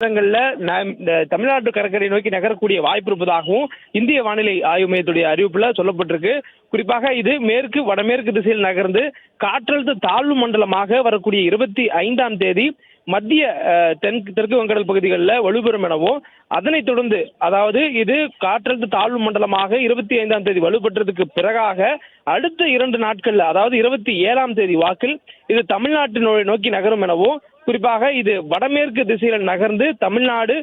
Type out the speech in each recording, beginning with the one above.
இடங்கள்ல இந்த தமிழ்நாட்டு கடற்கரை நோக்கி நகரக்கூடிய வாய்ப்பு இருப்பதாகவும் இந்திய வானிலை ஆய்வு மையத்துடைய அறிவிப்புல சொல்லப்பட்டிருக்கு. குறிப்பாக இது மேற்கு வடமேற்கு திசையில் நகர்ந்து காற்றழுத்த தாழ்வு மண்டலமாக வரக்கூடிய இருபத்தி ஐந்தாம் தேதி மத்திய தென் தெற்கு வங்கடல் பகுதிகளில் வலுப்பெறும் எனவும் அதனைத் தொடர்ந்து அதாவது இது காற்றழுத்த தாழ்வு மண்டலமாக இருபத்தி ஐந்தாம் தேதி வலுப்பெற்றதுக்கு பிறகாக அடுத்த இரண்டு நாட்கள்ல அதாவது இருபத்தி ஏழாம் தேதி வாக்கில் இது தமிழ்நாட்டு நோக்கி நகரும் எனவும் குறிப்பாக இது வடமேற்கு திசையில் நகர்ந்து தமிழ்நாடு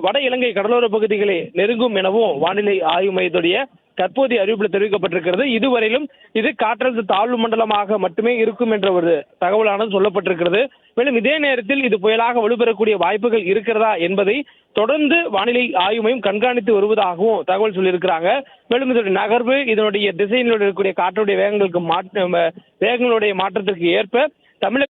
வட இலங்கை கடலோர பகுதிகளை நெருங்கும் எனவும் வானிலை ஆய்வு மையத்துடைய தற்போதைய அறிவிப்பில் தெரிவிக்கப்பட்டிருக்கிறது. இதுவரையிலும் இது காற்றழுத்த தாழ்வு மண்டலமாக மட்டுமே இருக்கும் என்ற ஒரு தகவலானது சொல்லப்பட்டிருக்கிறது. மேலும் இதே நேரத்தில் இது புயலாக வலுப்பெறக்கூடிய வாய்ப்புகள் இருக்கிறதா என்பதை தொடர்ந்து வானிலை ஆய்வு மையம் கண்காணித்து வருவதாகவும் தகவல் சொல்லியிருக்கிறாங்க. மேலும் இதனுடைய நகர்வு இதனுடைய திசையினுடைய இருக்கக்கூடிய காற்றுடைய வேகங்களுக்கு மாற்ற வேகங்களுடைய மாற்றத்திற்கு ஏற்ப தமிழக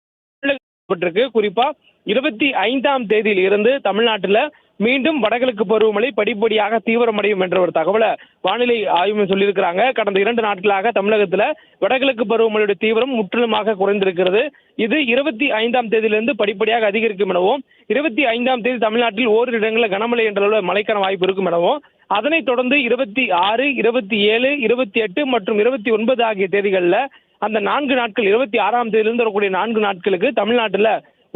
ஏற்பட்டிருக்கு. குறிப்பா இருபத்தி ஐந்தாம் தேதியில் இருந்து தமிழ்நாட்டில் மீண்டும் வடகிழக்கு பருவமழை படிப்படியாக தீவிரமடையும் என்ற ஒரு தகவலை வானிலை ஆய்வு சொல்லியிருக்கிறாங்க. கடந்த இரண்டு நாட்களாக தமிழகத்தில் வடகிழக்கு பருவமழையுடைய தீவிரம் முற்றிலுமாக குறைந்திருக்கிறது. இது இருபத்தி ஐந்தாம் தேதியிலிருந்து படிப்படியாக அதிகரிக்கும் எனவும் இருபத்தி ஐந்தாம் தேதி தமிழ்நாட்டில் ஓரிரு இடங்களில் கனமழை என்ற அளவில் மழைக்கான வாய்ப்பு இருக்கும் எனவும் அதனைத் தொடர்ந்து இருபத்தி ஆறு இருபத்தி ஏழு இருபத்தி எட்டு மற்றும் இருபத்தி ஒன்பது ஆகிய தேதிகளில் அந்த நான்கு நாட்கள் இருபத்தி ஆறாம் தேதியிலிருந்து வரக்கூடிய நான்கு நாட்களுக்கு தமிழ்நாட்டில்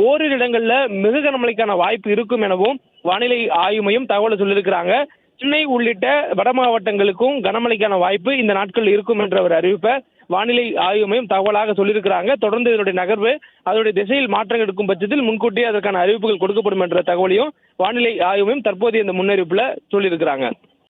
ஓரிரு இடங்கள்ல மிக கனமழைக்கான வாய்ப்பு இருக்கும் எனவும் வானிலை ஆய்வு மையம் தகவலை சொல்லியிருக்கிறாங்க. சென்னை உள்ளிட்ட வட மாவட்டங்களுக்கும் கனமழைக்கான வாய்ப்பு இந்த நாட்கள் இருக்கும் என்ற ஒரு அறிவிப்பை வானிலை ஆய்வு மையம் தகவலாக சொல்லியிருக்கிறாங்க. தொடர்ந்து இதனுடைய நகர்வு அதனுடைய திசையில் மாற்றம் எடுக்கும் பட்சத்தில் முன்கூட்டியே அதற்கான அறிவிப்புகள் கொடுக்கப்படும் என்ற தகவலையும் வானிலை ஆய்வு மையம் தற்போதைய இந்த முன்னறிவிப்புல சொல்லியிருக்கிறாங்க.